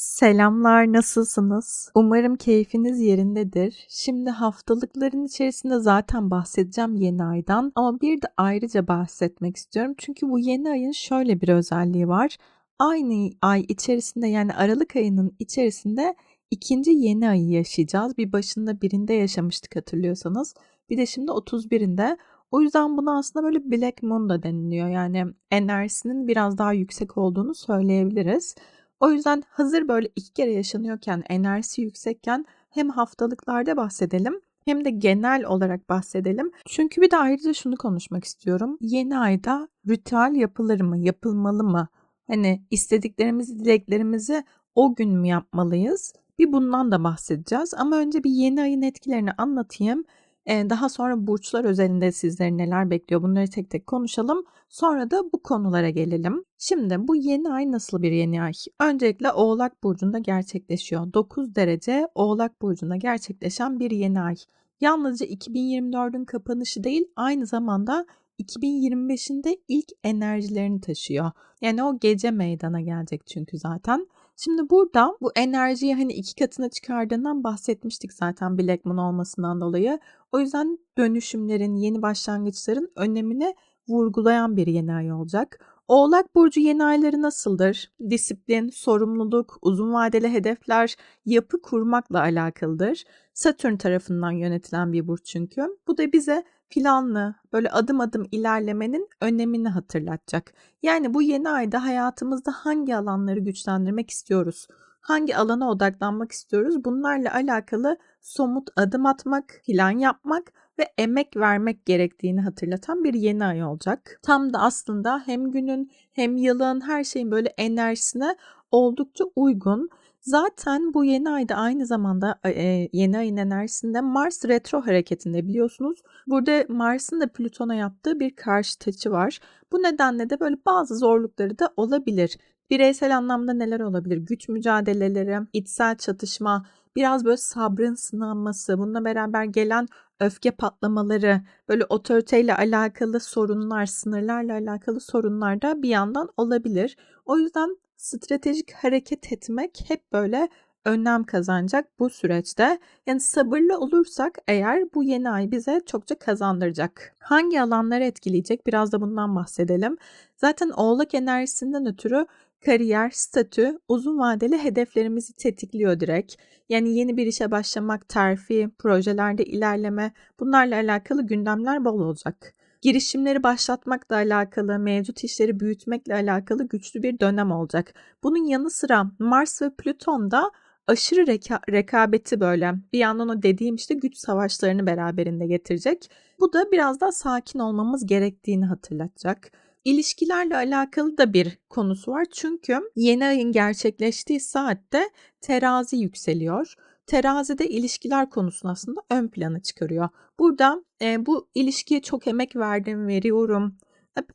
Selamlar, nasılsınız? Umarım keyfiniz yerindedir. Şimdi haftalıkların içerisinde zaten bahsedeceğim yeni aydan ama bir de ayrıca bahsetmek istiyorum. Çünkü bu yeni ayın şöyle bir özelliği var. Aynı ay içerisinde yani Aralık ayının içerisinde ikinci yeni ayı yaşayacağız. Bir başında birinde yaşamıştık hatırlıyorsanız. Bir de şimdi 31'inde. O yüzden buna aslında böyle Black Moon da deniliyor. Yani enerjisinin biraz daha yüksek olduğunu söyleyebiliriz. O yüzden hazır böyle iki kere yaşanıyorken, enerjisi yüksekken hem haftalıklarda bahsedelim hem de genel olarak bahsedelim. Çünkü bir de ayrıca şunu konuşmak istiyorum. Yeni ayda ritüel yapılır mı, yapılmalı mı? Hani istediklerimizi, dileklerimizi o gün mü yapmalıyız? Bir bundan da bahsedeceğiz. Ama önce bir yeni ayın etkilerini anlatayım. Daha sonra burçlar özelinde sizleri neler bekliyor bunları tek tek konuşalım. Sonra da bu konulara gelelim. Şimdi bu yeni ay nasıl bir yeni ay? Öncelikle Oğlak Burcu'nda gerçekleşiyor. 9 derece Oğlak Burcu'nda gerçekleşen bir yeni ay. Yalnızca 2024'ün kapanışı değil aynı zamanda 2025'in de ilk enerjilerini taşıyor. Yani o gece meydana gelecek çünkü zaten. Şimdi burada bu enerjiyi hani iki katına çıkardığından bahsetmiştik zaten Black Moon olmasından dolayı. O yüzden dönüşümlerin, yeni başlangıçların önemini vurgulayan bir yeni ay olacak. Oğlak Burcu yeni ayları nasıldır? Disiplin, sorumluluk, uzun vadeli hedefler, yapı kurmakla alakalıdır. Satürn tarafından yönetilen bir burç çünkü. Bu da bize planlı, böyle adım adım ilerlemenin önemini hatırlatacak. Yani bu yeni ayda hayatımızda hangi alanları güçlendirmek istiyoruz? Hangi alana odaklanmak istiyoruz? Bunlarla alakalı somut adım atmak, plan yapmak ve emek vermek gerektiğini hatırlatan bir yeni ay olacak. Tam da aslında hem günün hem yılın her şeyin böyle enerjisine oldukça uygun. Zaten bu yeni ayda aynı zamanda e, yeni ayın enerjisinde Mars retro hareketinde biliyorsunuz. Burada Mars'ın da Plüton'a yaptığı bir karşı açı var. Bu nedenle de böyle bazı zorlukları da olabilir. Bireysel anlamda neler olabilir? Güç mücadeleleri, içsel çatışma, biraz böyle sabrın sınanması, bununla beraber gelen öfke patlamaları, böyle otoriteyle alakalı sorunlar, sınırlarla alakalı sorunlar da bir yandan olabilir. O yüzden stratejik hareket etmek hep böyle önem kazanacak bu süreçte. Yani sabırlı olursak eğer bu yeni ay bize çokça kazandıracak. Hangi alanları etkileyecek? Biraz da bundan bahsedelim. Zaten oğlak enerjisinden ötürü kariyer, statü, uzun vadeli hedeflerimizi tetikliyor direkt. Yani yeni bir işe başlamak, terfi, projelerde ilerleme bunlarla alakalı gündemler bol olacak girişimleri başlatmakla alakalı, mevcut işleri büyütmekle alakalı güçlü bir dönem olacak. Bunun yanı sıra Mars ve Plüton da aşırı reka- rekabeti böyle bir yandan o dediğim işte güç savaşlarını beraberinde getirecek. Bu da biraz daha sakin olmamız gerektiğini hatırlatacak. İlişkilerle alakalı da bir konusu var. Çünkü yeni ayın gerçekleştiği saatte terazi yükseliyor terazide ilişkiler konusunu aslında ön plana çıkarıyor. Burada e, bu ilişkiye çok emek verdim, veriyorum.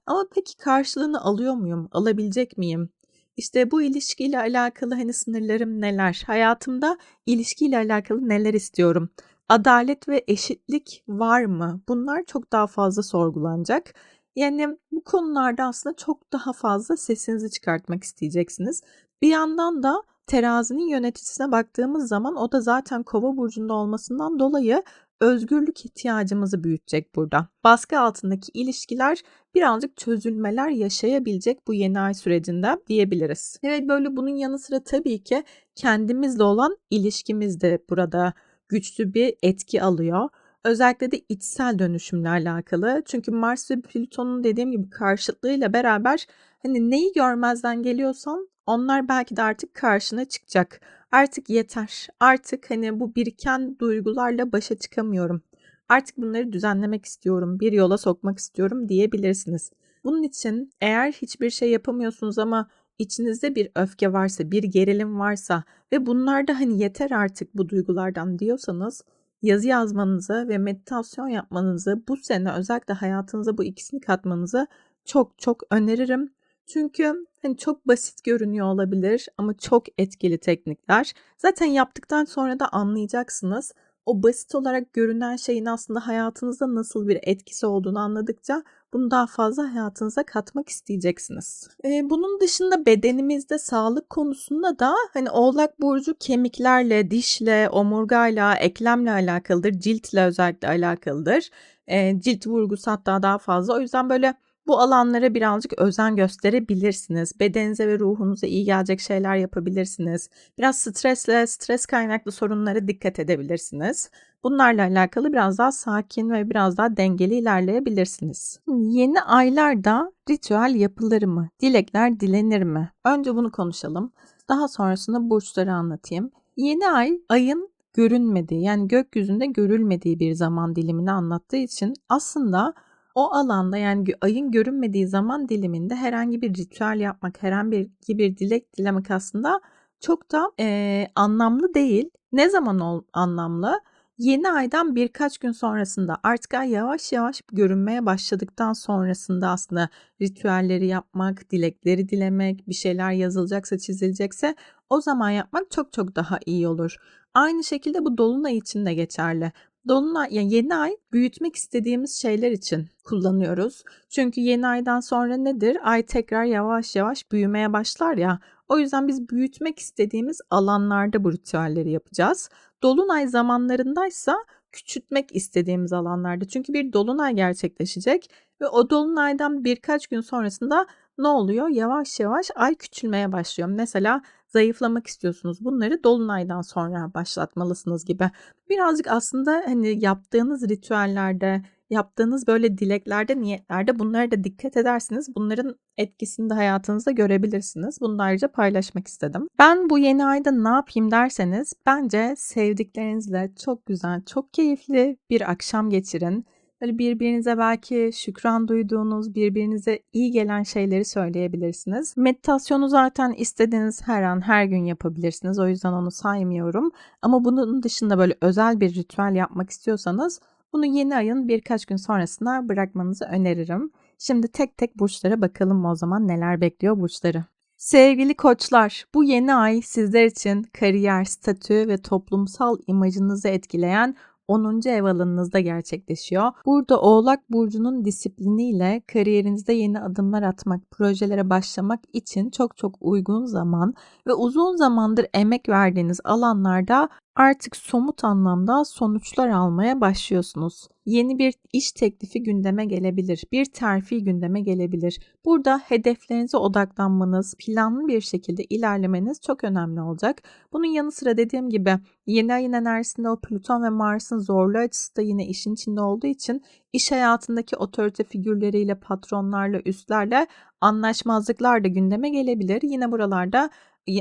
Ama peki karşılığını alıyor muyum? Alabilecek miyim? İşte bu ilişkiyle alakalı hani sınırlarım neler? Hayatımda ilişkiyle alakalı neler istiyorum? Adalet ve eşitlik var mı? Bunlar çok daha fazla sorgulanacak. Yani bu konularda aslında çok daha fazla sesinizi çıkartmak isteyeceksiniz. Bir yandan da terazinin yöneticisine baktığımız zaman o da zaten kova burcunda olmasından dolayı özgürlük ihtiyacımızı büyütecek burada. Baskı altındaki ilişkiler birazcık çözülmeler yaşayabilecek bu yeni ay sürecinde diyebiliriz. Evet böyle bunun yanı sıra tabii ki kendimizle olan ilişkimiz de burada güçlü bir etki alıyor. Özellikle de içsel dönüşümle alakalı. Çünkü Mars ve Plüton'un dediğim gibi karşıtlığıyla beraber hani neyi görmezden geliyorsan onlar belki de artık karşına çıkacak. Artık yeter. Artık hani bu biriken duygularla başa çıkamıyorum. Artık bunları düzenlemek istiyorum, bir yola sokmak istiyorum diyebilirsiniz. Bunun için eğer hiçbir şey yapamıyorsunuz ama içinizde bir öfke varsa, bir gerilim varsa ve bunlar da hani yeter artık bu duygulardan diyorsanız yazı yazmanızı ve meditasyon yapmanızı bu sene özellikle hayatınıza bu ikisini katmanızı çok çok öneririm. Çünkü hani çok basit görünüyor olabilir ama çok etkili teknikler. Zaten yaptıktan sonra da anlayacaksınız. o basit olarak görünen şeyin aslında hayatınızda nasıl bir etkisi olduğunu anladıkça bunu daha fazla hayatınıza katmak isteyeceksiniz. Ee, bunun dışında bedenimizde sağlık konusunda da hani Oğlak Burcu kemiklerle, dişle, omurgayla, eklemle alakalıdır. Ciltle özellikle alakalıdır. Ee, cilt vurgusu hatta daha fazla. O yüzden böyle bu alanlara birazcık özen gösterebilirsiniz. Bedeninize ve ruhunuza iyi gelecek şeyler yapabilirsiniz. Biraz stresle, stres kaynaklı sorunlara dikkat edebilirsiniz. Bunlarla alakalı biraz daha sakin ve biraz daha dengeli ilerleyebilirsiniz. Yeni aylarda ritüel yapılır mı? Dilekler dilenir mi? Önce bunu konuşalım. Daha sonrasında burçları anlatayım. Yeni ay ayın görünmediği yani gökyüzünde görülmediği bir zaman dilimini anlattığı için aslında o alanda yani ayın görünmediği zaman diliminde herhangi bir ritüel yapmak, herhangi bir dilek dilemek aslında çok da e, anlamlı değil. Ne zaman ol, anlamlı? Yeni aydan birkaç gün sonrasında artık ay yavaş yavaş görünmeye başladıktan sonrasında aslında ritüelleri yapmak, dilekleri dilemek, bir şeyler yazılacaksa çizilecekse o zaman yapmak çok çok daha iyi olur. Aynı şekilde bu dolunay için de geçerli. Dolunay yani yeni ay büyütmek istediğimiz şeyler için kullanıyoruz. Çünkü yeni aydan sonra nedir? Ay tekrar yavaş yavaş büyümeye başlar ya. O yüzden biz büyütmek istediğimiz alanlarda bu ritüelleri yapacağız. Dolunay zamanlarındaysa küçültmek istediğimiz alanlarda. Çünkü bir dolunay gerçekleşecek ve o dolunaydan birkaç gün sonrasında ne oluyor? Yavaş yavaş ay küçülmeye başlıyor. Mesela zayıflamak istiyorsunuz. Bunları dolunaydan sonra başlatmalısınız gibi. Birazcık aslında hani yaptığınız ritüellerde, yaptığınız böyle dileklerde, niyetlerde bunlara da dikkat edersiniz. Bunların etkisini de hayatınızda görebilirsiniz. Bunu da ayrıca paylaşmak istedim. Ben bu yeni ayda ne yapayım derseniz bence sevdiklerinizle çok güzel, çok keyifli bir akşam geçirin. Böyle birbirinize belki şükran duyduğunuz, birbirinize iyi gelen şeyleri söyleyebilirsiniz. Meditasyonu zaten istediğiniz her an, her gün yapabilirsiniz. O yüzden onu saymıyorum. Ama bunun dışında böyle özel bir ritüel yapmak istiyorsanız bunu yeni ayın birkaç gün sonrasına bırakmanızı öneririm. Şimdi tek tek burçlara bakalım o zaman neler bekliyor burçları. Sevgili koçlar, bu yeni ay sizler için kariyer, statü ve toplumsal imajınızı etkileyen 10. ev alanınızda gerçekleşiyor. Burada Oğlak Burcu'nun disipliniyle kariyerinizde yeni adımlar atmak, projelere başlamak için çok çok uygun zaman ve uzun zamandır emek verdiğiniz alanlarda artık somut anlamda sonuçlar almaya başlıyorsunuz. Yeni bir iş teklifi gündeme gelebilir, bir terfi gündeme gelebilir. Burada hedeflerinize odaklanmanız, planlı bir şekilde ilerlemeniz çok önemli olacak. Bunun yanı sıra dediğim gibi yeni ayın enerjisinde o Plüton ve Mars'ın zorlu açısı da yine işin içinde olduğu için iş hayatındaki otorite figürleriyle, patronlarla, üstlerle anlaşmazlıklar da gündeme gelebilir. Yine buralarda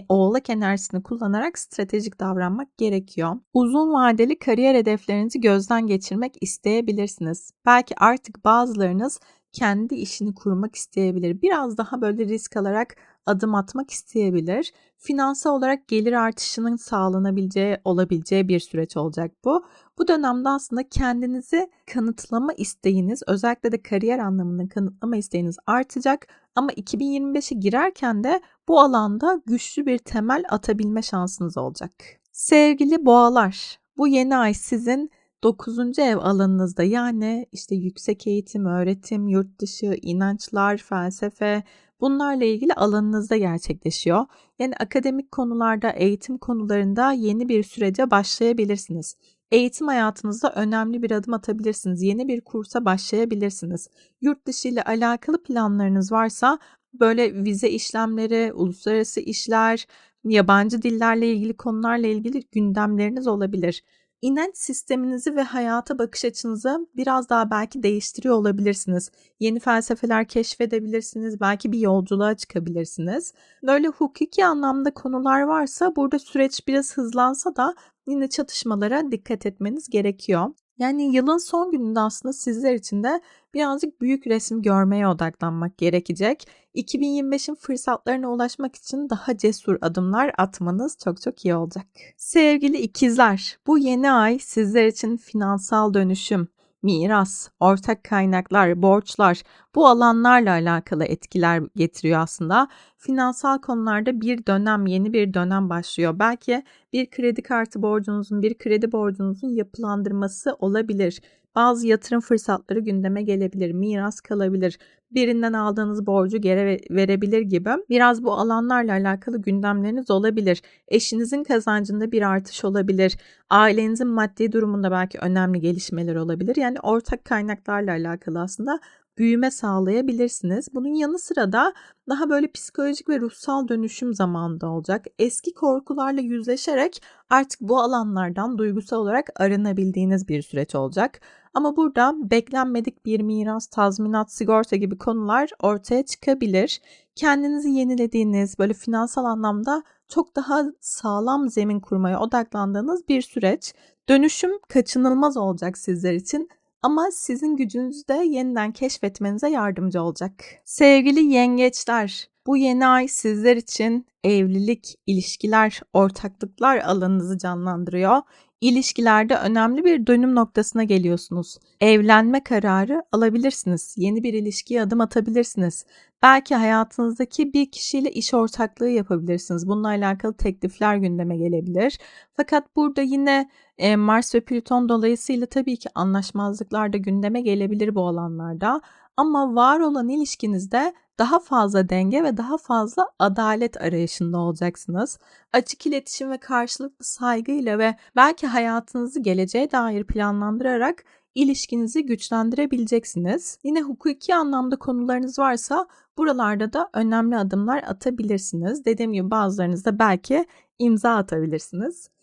oğlak enerjisini kullanarak stratejik davranmak gerekiyor. Uzun vadeli kariyer hedeflerinizi gözden geçirmek isteyebilirsiniz. Belki artık bazılarınız kendi işini kurmak isteyebilir. Biraz daha böyle risk alarak adım atmak isteyebilir. Finansal olarak gelir artışının sağlanabileceği, olabileceği bir süreç olacak bu. Bu dönemde aslında kendinizi kanıtlama isteğiniz, özellikle de kariyer anlamında kanıtlama isteğiniz artacak. Ama 2025'e girerken de bu alanda güçlü bir temel atabilme şansınız olacak. Sevgili boğalar, bu yeni ay sizin 9. ev alanınızda yani işte yüksek eğitim, öğretim, yurt dışı, inançlar, felsefe bunlarla ilgili alanınızda gerçekleşiyor. Yani akademik konularda, eğitim konularında yeni bir sürece başlayabilirsiniz. Eğitim hayatınızda önemli bir adım atabilirsiniz. Yeni bir kursa başlayabilirsiniz. Yurt dışı ile alakalı planlarınız varsa böyle vize işlemleri, uluslararası işler, yabancı dillerle ilgili konularla ilgili gündemleriniz olabilir inanç sisteminizi ve hayata bakış açınızı biraz daha belki değiştiriyor olabilirsiniz. Yeni felsefeler keşfedebilirsiniz, belki bir yolculuğa çıkabilirsiniz. Böyle hukuki anlamda konular varsa burada süreç biraz hızlansa da yine çatışmalara dikkat etmeniz gerekiyor. Yani yılın son gününde aslında sizler için de birazcık büyük resim görmeye odaklanmak gerekecek. 2025'in fırsatlarına ulaşmak için daha cesur adımlar atmanız çok çok iyi olacak. Sevgili ikizler, bu yeni ay sizler için finansal dönüşüm, miras, ortak kaynaklar, borçlar bu alanlarla alakalı etkiler getiriyor aslında. Finansal konularda bir dönem, yeni bir dönem başlıyor. Belki bir kredi kartı borcunuzun, bir kredi borcunuzun yapılandırması olabilir. Bazı yatırım fırsatları gündeme gelebilir, miras kalabilir, birinden aldığınız borcu geri verebilir gibi biraz bu alanlarla alakalı gündemleriniz olabilir. Eşinizin kazancında bir artış olabilir. Ailenizin maddi durumunda belki önemli gelişmeler olabilir. Yani ortak kaynaklarla alakalı aslında büyüme sağlayabilirsiniz. Bunun yanı sıra da daha böyle psikolojik ve ruhsal dönüşüm zamanında olacak. Eski korkularla yüzleşerek artık bu alanlardan duygusal olarak arınabildiğiniz bir süreç olacak. Ama burada beklenmedik bir miras, tazminat, sigorta gibi konular ortaya çıkabilir. Kendinizi yenilediğiniz, böyle finansal anlamda çok daha sağlam zemin kurmaya odaklandığınız bir süreç. Dönüşüm kaçınılmaz olacak sizler için ama sizin gücünüzü de yeniden keşfetmenize yardımcı olacak. Sevgili yengeçler, bu yeni ay sizler için evlilik, ilişkiler, ortaklıklar alanınızı canlandırıyor. İlişkilerde önemli bir dönüm noktasına geliyorsunuz. Evlenme kararı alabilirsiniz. Yeni bir ilişkiye adım atabilirsiniz. Belki hayatınızdaki bir kişiyle iş ortaklığı yapabilirsiniz. Bununla alakalı teklifler gündeme gelebilir. Fakat burada yine e, Mars ve Plüton dolayısıyla tabii ki anlaşmazlıklar da gündeme gelebilir bu alanlarda. Ama var olan ilişkinizde daha fazla denge ve daha fazla adalet arayışında olacaksınız. Açık iletişim ve karşılıklı saygıyla ve belki hayatınızı geleceğe dair planlandırarak ilişkinizi güçlendirebileceksiniz. Yine hukuki anlamda konularınız varsa buralarda da önemli adımlar atabilirsiniz. Dediğim gibi bazılarınızda belki imza atabilirsiniz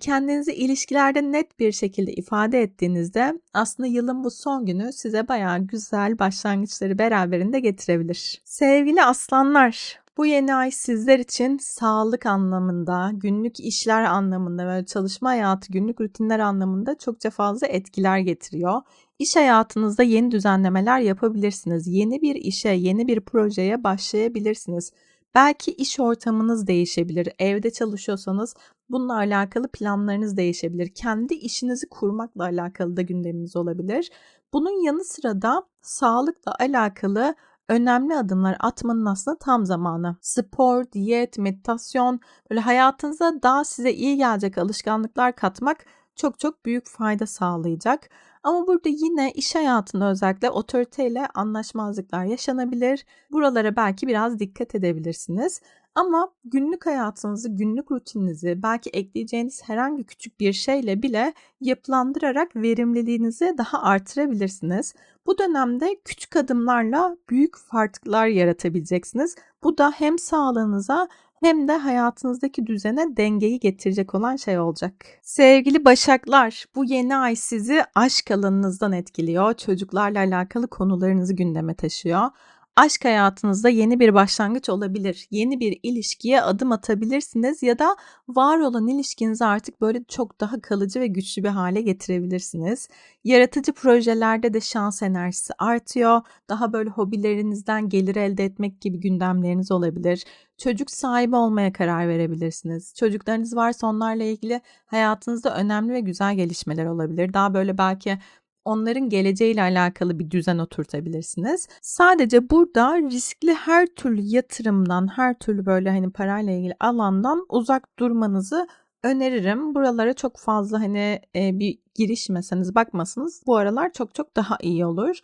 kendinizi ilişkilerde net bir şekilde ifade ettiğinizde aslında yılın bu son günü size bayağı güzel başlangıçları beraberinde getirebilir. Sevgili aslanlar, bu yeni ay sizler için sağlık anlamında, günlük işler anlamında ve çalışma hayatı, günlük rutinler anlamında çokça fazla etkiler getiriyor. İş hayatınızda yeni düzenlemeler yapabilirsiniz. Yeni bir işe, yeni bir projeye başlayabilirsiniz. Belki iş ortamınız değişebilir. Evde çalışıyorsanız bununla alakalı planlarınız değişebilir. Kendi işinizi kurmakla alakalı da gündeminiz olabilir. Bunun yanı sıra da sağlıkla alakalı önemli adımlar atmanın aslında tam zamanı. Spor, diyet, meditasyon, böyle hayatınıza daha size iyi gelecek alışkanlıklar katmak çok çok büyük fayda sağlayacak. Ama burada yine iş hayatında özellikle otoriteyle anlaşmazlıklar yaşanabilir. Buralara belki biraz dikkat edebilirsiniz. Ama günlük hayatınızı, günlük rutininizi, belki ekleyeceğiniz herhangi küçük bir şeyle bile yapılandırarak verimliliğinizi daha artırabilirsiniz. Bu dönemde küçük adımlarla büyük farklar yaratabileceksiniz. Bu da hem sağlığınıza hem de hayatınızdaki düzene dengeyi getirecek olan şey olacak. Sevgili Başaklar, bu yeni ay sizi aşk alanınızdan etkiliyor. Çocuklarla alakalı konularınızı gündeme taşıyor. Aşk hayatınızda yeni bir başlangıç olabilir. Yeni bir ilişkiye adım atabilirsiniz ya da var olan ilişkinizi artık böyle çok daha kalıcı ve güçlü bir hale getirebilirsiniz. Yaratıcı projelerde de şans enerjisi artıyor. Daha böyle hobilerinizden gelir elde etmek gibi gündemleriniz olabilir. Çocuk sahibi olmaya karar verebilirsiniz. Çocuklarınız varsa onlarla ilgili hayatınızda önemli ve güzel gelişmeler olabilir. Daha böyle belki onların geleceğiyle alakalı bir düzen oturtabilirsiniz. Sadece burada riskli her türlü yatırımdan, her türlü böyle hani parayla ilgili alandan uzak durmanızı öneririm. Buralara çok fazla hani e, bir girişmeseniz, bakmasınız bu aralar çok çok daha iyi olur.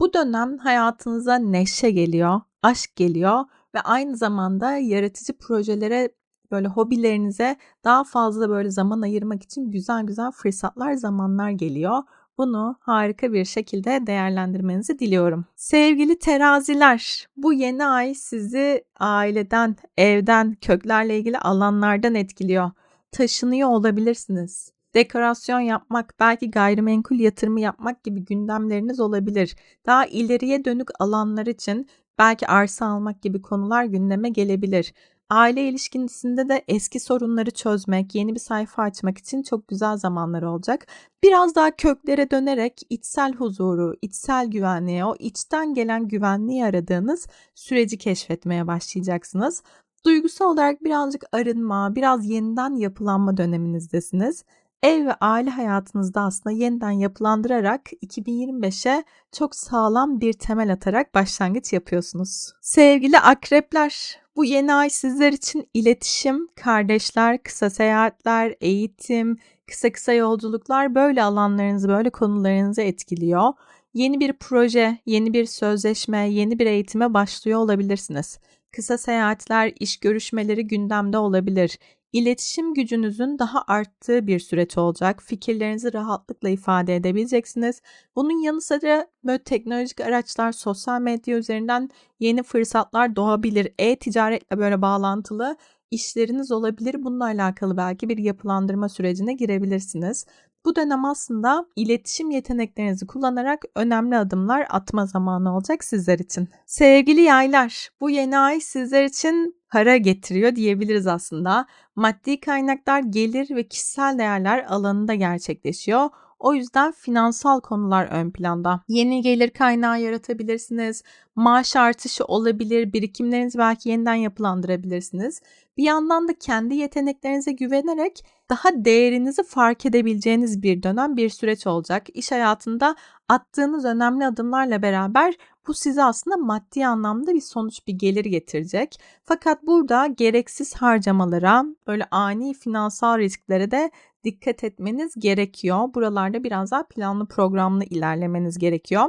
Bu dönem hayatınıza neşe geliyor, aşk geliyor ve aynı zamanda yaratıcı projelere böyle hobilerinize daha fazla böyle zaman ayırmak için güzel güzel fırsatlar, zamanlar geliyor. Bunu harika bir şekilde değerlendirmenizi diliyorum. Sevgili teraziler, bu yeni ay sizi aileden, evden, köklerle ilgili alanlardan etkiliyor. Taşınıyor olabilirsiniz. Dekorasyon yapmak, belki gayrimenkul yatırımı yapmak gibi gündemleriniz olabilir. Daha ileriye dönük alanlar için belki arsa almak gibi konular gündeme gelebilir. Aile ilişkisinde de eski sorunları çözmek, yeni bir sayfa açmak için çok güzel zamanlar olacak. Biraz daha köklere dönerek içsel huzuru, içsel güvenliği, o içten gelen güvenliği aradığınız süreci keşfetmeye başlayacaksınız. Duygusal olarak birazcık arınma, biraz yeniden yapılanma döneminizdesiniz. ev ve aile hayatınızda aslında yeniden yapılandırarak 2025'e çok sağlam bir temel atarak başlangıç yapıyorsunuz. Sevgili akrepler, bu yeni ay sizler için iletişim, kardeşler, kısa seyahatler, eğitim, kısa kısa yolculuklar böyle alanlarınızı, böyle konularınızı etkiliyor. Yeni bir proje, yeni bir sözleşme, yeni bir eğitime başlıyor olabilirsiniz. Kısa seyahatler, iş görüşmeleri gündemde olabilir. İletişim gücünüzün daha arttığı bir süreç olacak. Fikirlerinizi rahatlıkla ifade edebileceksiniz. Bunun yanı sıra böyle teknolojik araçlar, sosyal medya üzerinden yeni fırsatlar doğabilir. E-ticaretle böyle bağlantılı işleriniz olabilir. Bununla alakalı belki bir yapılandırma sürecine girebilirsiniz. Bu dönem aslında iletişim yeteneklerinizi kullanarak önemli adımlar atma zamanı olacak sizler için. Sevgili yaylar, bu yeni ay sizler için para getiriyor diyebiliriz aslında. Maddi kaynaklar gelir ve kişisel değerler alanında gerçekleşiyor. O yüzden finansal konular ön planda. Yeni gelir kaynağı yaratabilirsiniz. Maaş artışı olabilir. Birikimlerinizi belki yeniden yapılandırabilirsiniz. Bir yandan da kendi yeteneklerinize güvenerek daha değerinizi fark edebileceğiniz bir dönem, bir süreç olacak. İş hayatında attığınız önemli adımlarla beraber bu size aslında maddi anlamda bir sonuç, bir gelir getirecek. Fakat burada gereksiz harcamalara, böyle ani finansal risklere de dikkat etmeniz gerekiyor. Buralarda biraz daha planlı programlı ilerlemeniz gerekiyor.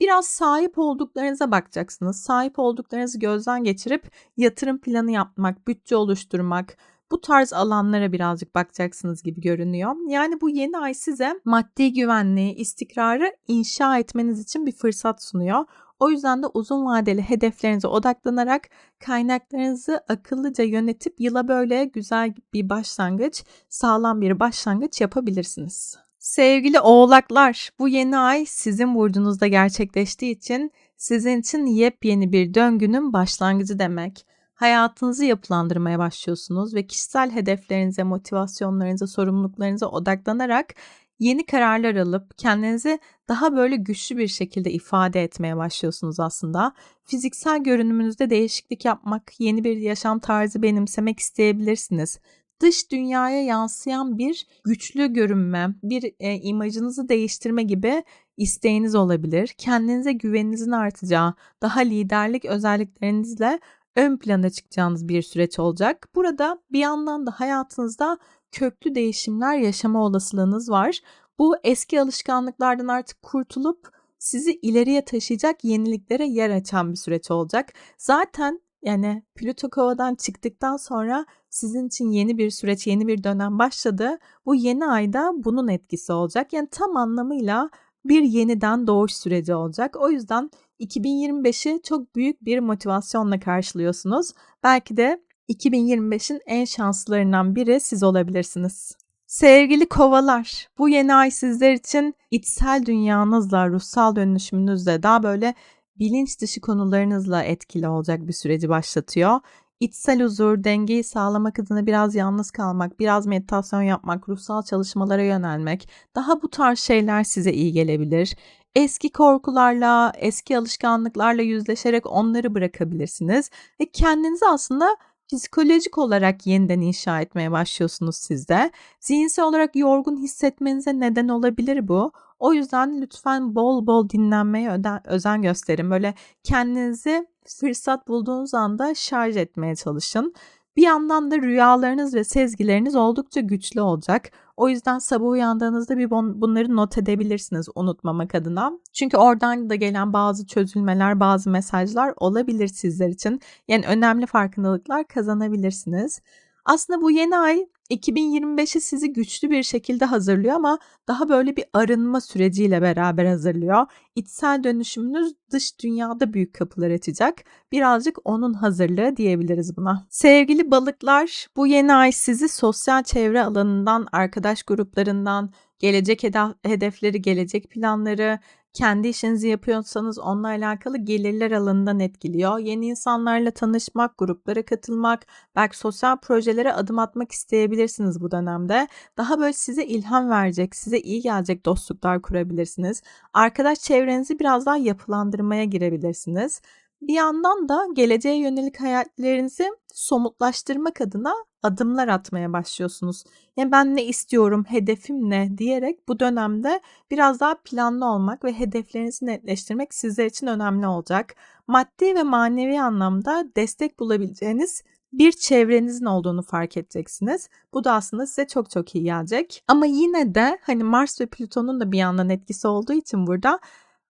Biraz sahip olduklarınıza bakacaksınız. Sahip olduklarınızı gözden geçirip yatırım planı yapmak, bütçe oluşturmak, bu tarz alanlara birazcık bakacaksınız gibi görünüyor. Yani bu yeni ay size maddi güvenliği, istikrarı inşa etmeniz için bir fırsat sunuyor. O yüzden de uzun vadeli hedeflerinize odaklanarak kaynaklarınızı akıllıca yönetip yıla böyle güzel bir başlangıç, sağlam bir başlangıç yapabilirsiniz. Sevgili oğlaklar, bu yeni ay sizin burcunuzda gerçekleştiği için sizin için yepyeni bir döngünün başlangıcı demek. Hayatınızı yapılandırmaya başlıyorsunuz ve kişisel hedeflerinize, motivasyonlarınıza, sorumluluklarınıza odaklanarak yeni kararlar alıp kendinizi daha böyle güçlü bir şekilde ifade etmeye başlıyorsunuz aslında. Fiziksel görünümünüzde değişiklik yapmak, yeni bir yaşam tarzı benimsemek isteyebilirsiniz. Dış dünyaya yansıyan bir güçlü görünme, bir e, imajınızı değiştirme gibi isteğiniz olabilir. Kendinize güveninizin artacağı, daha liderlik özelliklerinizle ön plana çıkacağınız bir süreç olacak. Burada bir yandan da hayatınızda köklü değişimler yaşama olasılığınız var. Bu eski alışkanlıklardan artık kurtulup sizi ileriye taşıyacak yeniliklere yer açan bir süreç olacak. Zaten yani Plüto Kova'dan çıktıktan sonra sizin için yeni bir süreç, yeni bir dönem başladı. Bu yeni ayda bunun etkisi olacak. Yani tam anlamıyla bir yeniden doğuş süreci olacak. O yüzden 2025'i çok büyük bir motivasyonla karşılıyorsunuz. Belki de 2025'in en şanslılarından biri siz olabilirsiniz. Sevgili kovalar, bu yeni ay sizler için içsel dünyanızla, ruhsal dönüşümünüzle daha böyle bilinç dışı konularınızla etkili olacak bir süreci başlatıyor. İçsel huzur, dengeyi sağlamak adına biraz yalnız kalmak, biraz meditasyon yapmak, ruhsal çalışmalara yönelmek, daha bu tarz şeyler size iyi gelebilir. Eski korkularla, eski alışkanlıklarla yüzleşerek onları bırakabilirsiniz ve kendinizi aslında psikolojik olarak yeniden inşa etmeye başlıyorsunuz siz de. Zihinsel olarak yorgun hissetmenize neden olabilir bu. O yüzden lütfen bol bol dinlenmeye özen gösterin. Böyle kendinizi fırsat bulduğunuz anda şarj etmeye çalışın. Bir yandan da rüyalarınız ve sezgileriniz oldukça güçlü olacak. O yüzden sabah uyandığınızda bir bunları not edebilirsiniz unutmamak adına. Çünkü oradan da gelen bazı çözülmeler, bazı mesajlar olabilir sizler için. Yani önemli farkındalıklar kazanabilirsiniz. Aslında bu yeni ay 2025'i sizi güçlü bir şekilde hazırlıyor ama daha böyle bir arınma süreciyle beraber hazırlıyor. İçsel dönüşümünüz dış dünyada büyük kapılar açacak. Birazcık onun hazırlığı diyebiliriz buna. Sevgili balıklar, bu yeni ay sizi sosyal çevre alanından, arkadaş gruplarından, gelecek hedefleri, gelecek planları, kendi işinizi yapıyorsanız onunla alakalı gelirler alanından etkiliyor. Yeni insanlarla tanışmak, gruplara katılmak, belki sosyal projelere adım atmak isteyebilirsiniz bu dönemde. Daha böyle size ilham verecek, size iyi gelecek dostluklar kurabilirsiniz. Arkadaş çevrenizi biraz daha yapılandırmaya girebilirsiniz. Bir yandan da geleceğe yönelik hayallerinizi somutlaştırmak adına adımlar atmaya başlıyorsunuz. Yani ben ne istiyorum, hedefim ne diyerek bu dönemde biraz daha planlı olmak ve hedeflerinizi netleştirmek sizler için önemli olacak. Maddi ve manevi anlamda destek bulabileceğiniz bir çevrenizin olduğunu fark edeceksiniz. Bu da aslında size çok çok iyi gelecek. Ama yine de hani Mars ve Plüton'un da bir yandan etkisi olduğu için burada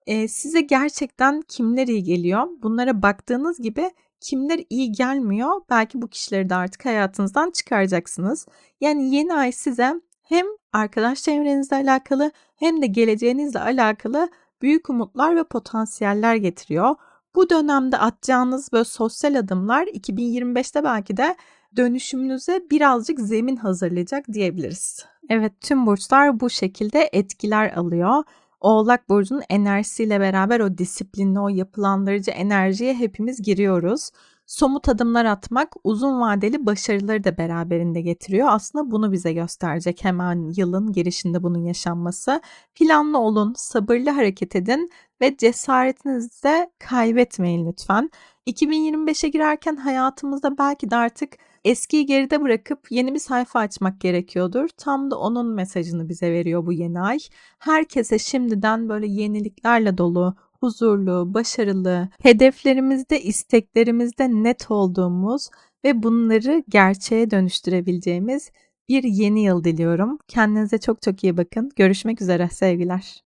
e, size gerçekten kimler iyi geliyor? Bunlara baktığınız gibi kimler iyi gelmiyor? Belki bu kişileri de artık hayatınızdan çıkaracaksınız. Yani yeni ay size hem arkadaş çevrenizle alakalı hem de geleceğinizle alakalı büyük umutlar ve potansiyeller getiriyor. Bu dönemde atacağınız böyle sosyal adımlar 2025'te belki de dönüşümünüze birazcık zemin hazırlayacak diyebiliriz. Evet tüm burçlar bu şekilde etkiler alıyor. Oğlak burcunun enerjisiyle beraber o disiplinli, o yapılandırıcı enerjiye hepimiz giriyoruz. Somut adımlar atmak uzun vadeli başarıları da beraberinde getiriyor. Aslında bunu bize gösterecek hemen yılın girişinde bunun yaşanması. Planlı olun, sabırlı hareket edin ve cesaretinizi de kaybetmeyin lütfen. 2025'e girerken hayatımızda belki de artık eskiyi geride bırakıp yeni bir sayfa açmak gerekiyordur. Tam da onun mesajını bize veriyor bu yeni ay. Herkese şimdiden böyle yeniliklerle dolu, huzurlu, başarılı, hedeflerimizde, isteklerimizde net olduğumuz ve bunları gerçeğe dönüştürebileceğimiz bir yeni yıl diliyorum. Kendinize çok çok iyi bakın. Görüşmek üzere sevgiler.